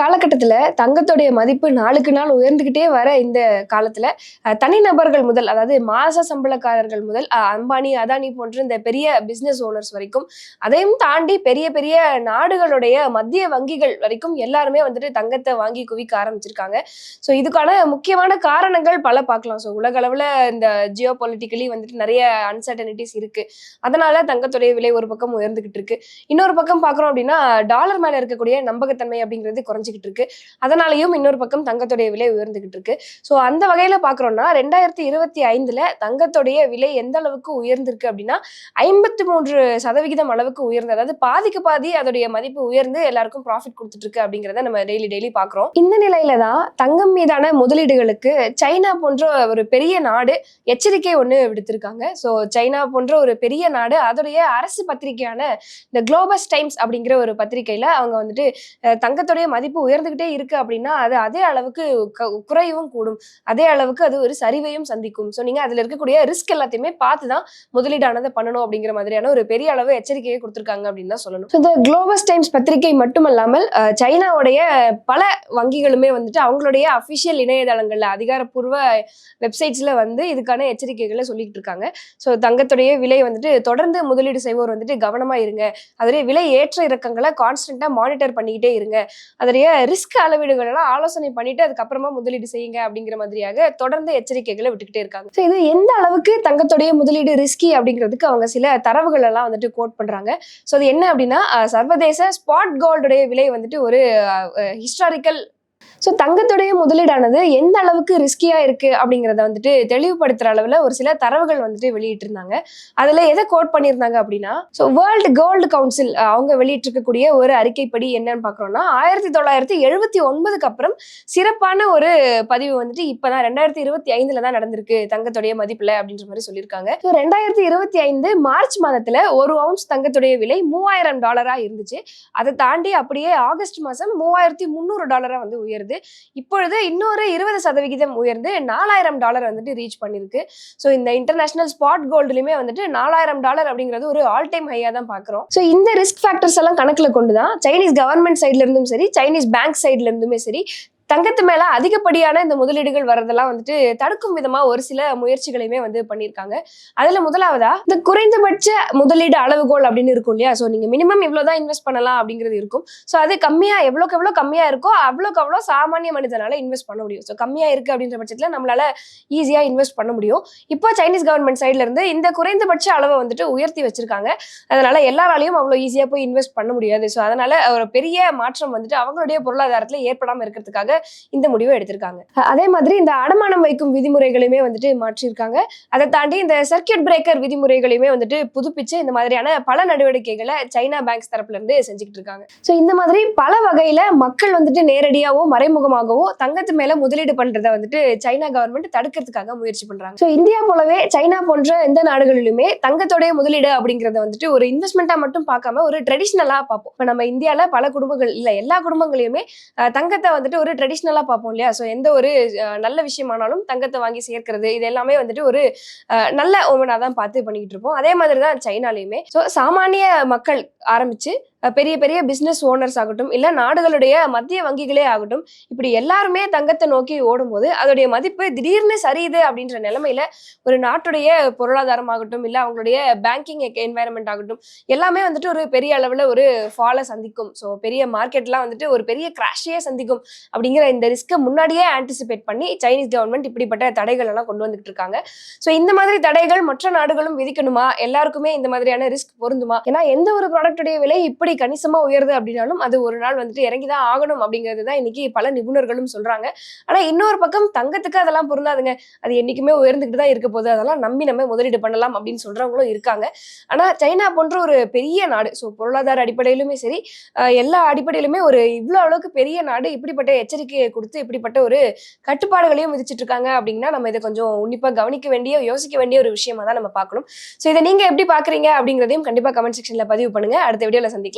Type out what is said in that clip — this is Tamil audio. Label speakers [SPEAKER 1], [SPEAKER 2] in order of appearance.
[SPEAKER 1] காலகட்டத்தில் தங்கத்துடைய மதிப்பு நாளுக்கு நாள் உயர்ந்துக்கிட்டே வர இந்த காலத்தில் தனிநபர்கள் முதல் அதாவது மாச சம்பளக்காரர்கள் முதல் அம்பானி அதானி போன்ற இந்த பெரிய பிஸ்னஸ் ஓனர்ஸ் வரைக்கும் அதையும் தாண்டி பெரிய பெரிய நாடுகளுடைய மத்திய வங்கிகள் வரைக்கும் எல்லாருமே வந்துட்டு தங்கத்தை வாங்கி குவிக்க ஆரம்பிச்சிருக்காங்க. ஸோ இதுக்கான முக்கியமான காரணங்கள் பல பார்க்கலாம். ஸோ உலக இந்த ஜியோ பொலிட்டிக்கலி வந்துட்டு நிறைய அன்சர்டனிட்டிஸ் இருக்கு. அதனால தங்கத்துடைய விலை ஒரு பக்கம் உயர்ந்துகிட்டு இருக்கு. இன்னொரு பக்கம் பார்க்குறோம் அப்படின்னா டாலர் மேலே இருக்கக்கூடிய நம்பகத்தன்மை அப்படிங்கிறது குறைஞ்சிக்கிட்டு இருக்கு அதனாலயும் இன்னொரு பக்கம் தங்கத்துடைய விலை உயர்ந்துகிட்டு இருக்கு ஸோ அந்த வகையில பார்க்குறோம்னா ரெண்டாயிரத்தி இருபத்தி ஐந்துல தங்கத்துடைய விலை எந்த அளவுக்கு உயர்ந்திருக்கு அப்படின்னா ஐம்பத்தி மூன்று சதவிகிதம் அளவுக்கு உயர்ந்து அதாவது பாதிக்கு பாதி அதோடைய மதிப்பு உயர்ந்து எல்லாருக்கும் ப்ராஃபிட் கொடுத்துட்டு இருக்கு அப்படிங்கிறத நம்ம டெய்லி டெய்லி பார்க்குறோம் இந்த நிலையில தான் தங்கம் மீதான முதலீடுகளுக்கு சைனா போன்ற ஒரு பெரிய நாடு எச்சரிக்கை ஒன்று விடுத்திருக்காங்க. ஸோ சைனா போன்ற ஒரு பெரிய நாடு அதோடைய அரசு பத்திரிகையான இந்த குளோபஸ் டைம்ஸ் அப்படிங்கிற ஒரு பத்திரிகையில அவங்க வந்துட்டு தங்கத்துடைய மதிப்பு உயர்ந்துகிட்டே இருக்கு அப்படின்னா அது அதே அளவுக்கு குறைவும் குறையவும் கூடும். அதே அளவுக்கு அது ஒரு சரிவையும் சந்திக்கும். ஸோ நீங்க அதுல இருக்கக்கூடிய ரிஸ்க் எல்லாத்தையுமே பார்த்து தான் முதலீடானதை பண்ணணும் அப்படிங்கிற மாதிரியான ஒரு பெரிய அளவு எச்சரிக்கையை கொடுத்துருக்காங்க அப்படின்னு தான் சொல்லணும். இந்த குளோபஸ் டைம்ஸ் பத்திரிகை மட்டுமல்லாமல் சைனாவுடைய பல வங்கிகளுமே வந்துட்டு அவங்களுடைய அஃபிஷியல் இணையதளங்கள்ல அதிகாரப்பூர்வ வெப்சைட்ஸ்ல வந்து இதுக்கான எச்சரிக்கைகளை சொல்லிட்டு இருக்காங்க. ஸோ தங்கத்துடைய விலை வந்துட்டு தொடர்ந்து முதலீடு செய்வோர் வந்துட்டு கவனமா இருங்க. அதோடைய விலை ஏற்ற இறக்கங்களை கான்ஸ்டன்டா மானிட்டர் பண்ணிக்கிட்டே இருங்க. அதோடைய ரிஸ்க் அளவீடுகள் எல்லாம் ஆலோசனை பண்ணிட்டு அதுக்கப்புறமா முதலீடு செய்யுங்க அப்படிங்கிற மாதிரியாக தொடர்ந்து எச்சரிக்கைகளை விட்டுக்கிட்டே இருக்காங்க. ஸோ இது எந்த அளவுக்கு தங்கத்துடைய முதலீடு ரிஸ்கி அப்படிங்கிறதுக்கு அவங்க சில தரவுகள் எல்லாம் வந்துட்டு கோட் பண்றாங்க. ஸோ அது என்ன அப்படின்னா சர்வதேச ஸ்பாட் கோல்டுடைய விலை வந்துட்டு ஒரு ஹிஸ்டாரிக்கல் ஸோ தங்கத்துடைய முதலீடானது எந்த அளவுக்கு ரிஸ்கியாக இருக்கு அப்படிங்கிறத வந்துட்டு தெளிவுபடுத்துகிற அளவில் ஒரு சில தரவுகள் வந்துட்டு வெளியிட்டிருந்தாங்க. அதில் எதை கோட் பண்ணியிருந்தாங்க அப்படின்னா ஸோ வேர்ல்டு கோல்டு கவுன்சில் அவங்க வெளியிட்டிருக்கக்கூடிய ஒரு அறிக்கைப்படி என்னன்னு பார்க்குறோன்னா ஆயிரத்தி தொள்ளாயிரத்தி எழுபத்தி ஒன்பதுக்கு அப்புறம் சிறப்பான ஒரு பதிவு வந்துட்டு இப்போ தான் ரெண்டாயிரத்தி இருபத்தி ஐந்தில் தான் நடந்திருக்கு தங்கத்துடைய மதிப்பில் அப்படின்ற மாதிரி சொல்லியிருக்காங்க. ஸோ ரெண்டாயிரத்தி இருபத்தி ஐந்து மார்ச் மாதத்தில் ஒரு அவுன்ஸ் தங்கத்துடைய விலை மூவாயிரம் டாலராக இருந்துச்சு. அதை தாண்டி அப்படியே ஆகஸ்ட் மாதம் மூவாயிரத்தி முந்நூறு டாலரா வந்து உயருது. இப்பொழுது இன்னொரு இருபது சதவிகிதம் உயர்ந்து நாலாயிரம் டாலர் வந்துட்டு ரீச் பண்ணிருக்கு. ஸோ இந்த இன்டர்நேஷனல் ஸ்பாட் கோல்டுலையுமே வந்துட்டு நாலாயிரம் டாலர் அப்படிங்கிறது ஒரு ஆல் டைம் ஹையா தான் பார்க்குறோம் ஸோ இந்த ரிஸ்க் ஃபேக்டர்ஸ் எல்லாம் கணக்கில் கொண்டு தான் சைனீஸ் கவர்மெண்ட் சைட்ல இருந்தும் சரி சைனீஸ் பேங்க் சைட்ல இருந்துமே சரி தங்கத்து மேல அதிகப்படியான இந்த முதலீடுகள் வர்றதெல்லாம் வந்துட்டு தடுக்கும் விதமா ஒரு சில முயற்சிகளையுமே வந்து பண்ணியிருக்காங்க. அதுல முதலாவதா இந்த குறைந்தபட்ச முதலீடு அளவுகோல் அப்படின்னு இருக்கும் இல்லையா? ஸோ நீங்க மினிமம் இவ்வளவுதான் இன்வெஸ்ட் பண்ணலாம் அப்படிங்கிறது இருக்கும். ஸோ அது கம்மியா எவ்வளோக்கு எவ்வளோ கம்மியா இருக்கோ அவ்வளோக்கு அவ்வளோ சாமானிய மனிதனால இன்வெஸ்ட் பண்ண முடியும். ஸோ கம்மியா இருக்கு அப்படின்ற பட்சத்துல நம்மளால ஈஸியா இன்வெஸ்ட் பண்ண முடியும். இப்போ சைனீஸ் கவர்மெண்ட் சைட்ல இருந்து இந்த குறைந்தபட்ச அளவை வந்துட்டு உயர்த்தி வச்சிருக்காங்க. அதனால எல்லாராலையும் அவ்வளோ ஈஸியா போய் இன்வெஸ்ட் பண்ண முடியாது. ஸோ அதனால ஒரு பெரிய மாற்றம் வந்துட்டு அவங்களுடைய பொருளாதாரத்துல ஏற்படாம இருக்கிறதுக்காக இந்த முடிவை எடுத்திருக்காங்க. அதே மாதிரி இந்த அடமானம் வைக்கும் விதிமுறைகளையுமே வந்துட்டு மாற்றியிருக்காங்க. அதை தாண்டி இந்த சர்க்கியூட் பிரேக்கர் விதிமுறைகளையுமே வந்துட்டு புதுப்பிச்சு இந்த மாதிரியான பல நடவடிக்கைகளை சைனா பேங்க்ஸ் தரப்புல இருந்து செஞ்சுக்கிட்டு இருக்காங்க ஸோ இந்த மாதிரி பல வகையில மக்கள் வந்துட்டு நேரடியாவோ மறைமுகமாகவோ தங்கத்து மேல முதலீடு பண்றதை வந்துட்டு சைனா கவர்மெண்ட் தடுக்கிறதுக்காக முயற்சி பண்றாங்க. ஸோ இந்தியா போலவே சைனா போன்ற எந்த நாடுகளிலுமே தங்கத்தோடைய முதலீடு அப்படிங்கறத வந்துட்டு ஒரு இன்வெஸ்ட்மெண்ட்டா மட்டும் பார்க்காம ஒரு ட்ரெடிஷ்னலா பார்ப்போம். இப்போ நம்ம இந்தியால பல குடும்பங்கள் இல்ல எல்லா குடும்பங்களையுமே தங்கத்தை வந்துட்டு ஒரு ட்ரெடிஷ்னலாக பார்ப்போம் இல்லையா? ஸோ எந்த ஒரு நல்ல விஷயமானாலும் தங்கத்தை வாங்கி சேர்க்கிறது இது எல்லாமே வந்துட்டு ஒரு அஹ், நல்ல ஓமனாக தான் பார்த்து பண்ணிக்கிட்டு இருப்போம். அதே மாதிரி தான் சைனாலையுமே. ஸோ சாமானிய மக்கள் ஆரம்பிச்சு பெரிய பெரிய பிஸ்னஸ் ஓனர்ஸ் ஆகட்டும் இல்லை நாடுகளுடைய மத்திய வங்கிகளே ஆகட்டும் இப்படி எல்லாருமே தங்கத்தை நோக்கி ஓடும்போது அதோடைய மதிப்பு திடீர்னு சரியுது அப்படின்ற நிலைமையில ஒரு நாட்டுடைய பொருளாதாரம் ஆகட்டும் இல்லை அவங்களுடைய பேங்கிங் என்வாயன்மெண்ட் ஆகட்டும் எல்லாமே வந்துட்டு ஒரு பெரிய அளவில் ஒரு ஃபாலை சந்திக்கும். ஸோ பெரிய மார்க்கெட்லாம் வந்துட்டு ஒரு பெரிய கிராஷையே சந்திக்கும் அப்படிங்கிற இந்த ரிஸ்க்கை முன்னாடியே ஆன்டிசிபேட் பண்ணி சைனீஸ் கவர்மெண்ட் இப்படிப்பட்ட தடைகள் எல்லாம் கொண்டு வந்துட்டு இருக்காங்க. ஸோ இந்த மாதிரி தடைகள் மற்ற நாடுகளும் விதிக்கணுமா? எல்லாருக்குமே இந்த மாதிரியான ரிஸ்க் பொருந்துமா? ஏன்னா எந்த ஒரு ப்ராடக்ட்டுடைய விலை இப்படி கணிசமா உயருது அப்படின்னாலும் அது ஒரு நாள் வந்துட்டு இறங்கி தான் ஆகணும் அப்படிங்கிறது தான் இன்னைக்கு பல நிபுணர்களும் சொல்றாங்க. ஆனா இன்னொரு பக்கம் தங்கத்துக்கு அதெல்லாம் பொருந்தாதுங்க. அது என்னைக்குமே உயர்ந்துக்கிட்டு தான் இருக்க போகுது. அதெல்லாம் நம்பி நம்ம முதலீடு பண்ணலாம் அப்படின்னு சொல்றவங்களும் இருக்காங்க. ஆனா சைனா போன்ற ஒரு பெரிய நாடு ஸோ பொருளாதார அடிப்படையிலுமே சரி எல்லா அடிப்படையிலுமே ஒரு இவ்வளவு அளவுக்கு பெரிய நாடு இப்படிப்பட்ட எச்சரிக்கையை கொடுத்து இப்படிப்பட்ட ஒரு கட்டுப்பாடுகளையும் விதிச்சிட்டு இருக்காங்க அப்படின்னா நம்ம இதை கொஞ்சம் உன்னிப்பா கவனிக்க வேண்டிய யோசிக்க வேண்டிய ஒரு விஷயமா தான் நம்ம பார்க்கணும். ஸோ இதை நீங்க எப்படி பார்க்குறீங்க அப்படிங்கிறதையும் கண்டிப்பா கமெண்ட் செக்ஷன்ல பதிவு பண்ணுங்க. அடுத்த வீடியோவில் சந்திக்கலாம்.